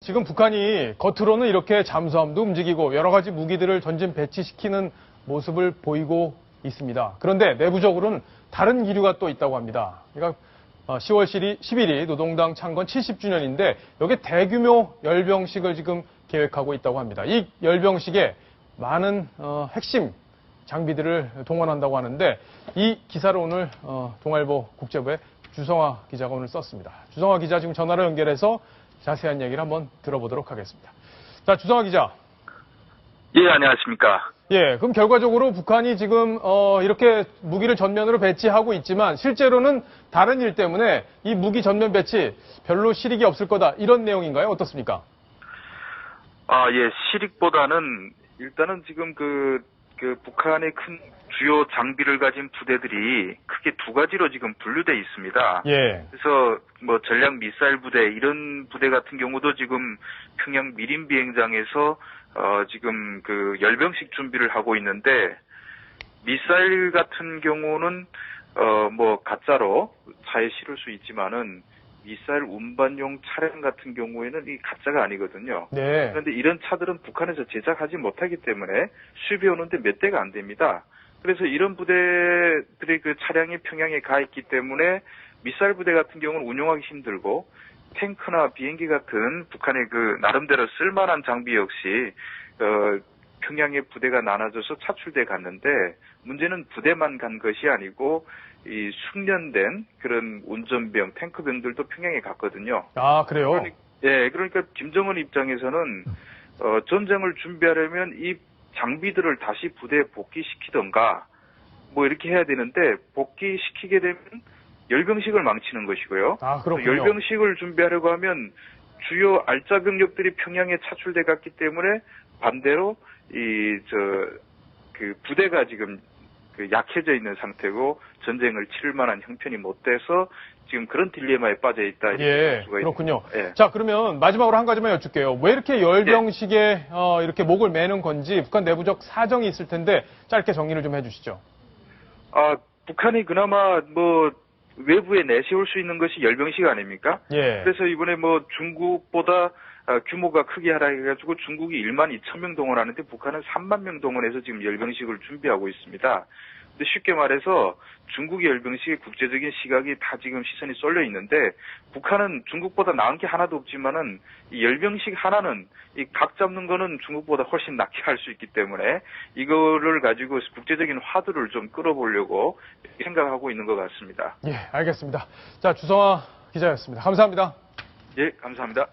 지금 북한이 겉으로는 이렇게 잠수함도 움직이고 여러 가지 무기들을 전진 배치시키는 모습을 보이고 있습니다. 그런데 내부적으로는 다른 기류가 또 있다고 합니다. 그러니까 10월 10일이 노동당 창건 70주년인데 여기 대규모 열병식을 지금 계획하고 있다고 합니다. 이 열병식에 많은 어, 핵심 장비들을 동원한다고 하는데 이 기사를 오늘 어, 동아일보 국제부의 주성화 기자가 오늘 썼습니다. 주성화 기자 지금 전화로 연결해서 자세한 얘기를 한번 들어보도록 하겠습니다. 자, 주성화 기자. 예, 안녕하십니까. 예, 그럼 결과적으로 북한이 지금 어, 이렇게 무기를 전면으로 배치하고 있지만 실제로는 다른 일 때문에 이 무기 전면 배치 별로 실익이 없을 거다 이런 내용인가요? 어떻습니까? 아, 예, 실익보다는 일단은 지금 그, 그 북한의 큰 주요 장비를 가진 부대들이 크게 두 가지로 지금 분류돼 있습니다. 예. 그래서 뭐 전략 미사일 부대 이런 부대 같은 경우도 지금 평양 미림 비행장에서 어 지금 그 열병식 준비를 하고 있는데 미사일 같은 경우는 어 뭐 가짜로 차에 실을 수 있지만은 미사일 운반용 차량 같은 경우에는 이 가짜가 아니거든요. 네. 그런데 이런 차들은 북한에서 제작하지 못하기 때문에 수입해 오는데 몇 대가 안 됩니다. 그래서 이런 부대들의 그 차량이 평양에 가 있기 때문에 미사일 부대 같은 경우는 운용하기 힘들고 탱크나 비행기 같은 북한의 그 나름대로 쓸만한 장비 역시 어 평양에 부대가 나눠져서 차출돼 갔는데 문제는 부대만 간 것이 아니고 이 숙련된 그런 운전병, 탱크병들도 평양에 갔거든요. 아, 그래요? 그러니, 예, 그러니까 김정은 입장에서는 어, 전쟁을 준비하려면 이 장비들을 다시 부대에 복귀시키던가 뭐 이렇게 해야 되는데 복귀시키게 되면 열병식을 망치는 것이고요. 아. 열병식을 준비하려고 하면 주요 알짜 병력들이 평양에 차출돼 갔기 때문에 반대로 이 저 그 부대가 지금 그 약해져 있는 상태고 전쟁을 치를 만한 형편이 못 돼서 지금 그런 딜레마에 빠져 있다 이렇게 예, 볼 수가 그렇군요. 예. 자, 그러면 마지막으로 한 가지만 여쭐게요. 왜 이렇게 열병식에 어, 이렇게 목을 매는 건지 북한 내부적 사정이 있을 텐데 짧게 정리를 좀 해주시죠. 아, 북한이 그나마 뭐 외부에 내세울 수 있는 것이 열병식 아닙니까? 예. 그래서 이번에 뭐 중국보다 아, 규모가 크게 하라 해가지고 중국이 1만 2천 명 동원하는데 북한은 3만 명 동원해서 지금 열병식을 준비하고 있습니다. 근데 쉽게 말해서 중국의 열병식의 국제적인 시각이 다 지금 시선이 쏠려 있는데 북한은 중국보다 나은 게 하나도 없지만은 이 열병식 하나는 이 각 잡는 거는 중국보다 훨씬 낫게 할 수 있기 때문에 이거를 가지고 국제적인 화두를 좀 끌어보려고 생각하고 있는 것 같습니다. 예, 알겠습니다. 자, 주성화 기자였습니다. 감사합니다. 예, 감사합니다.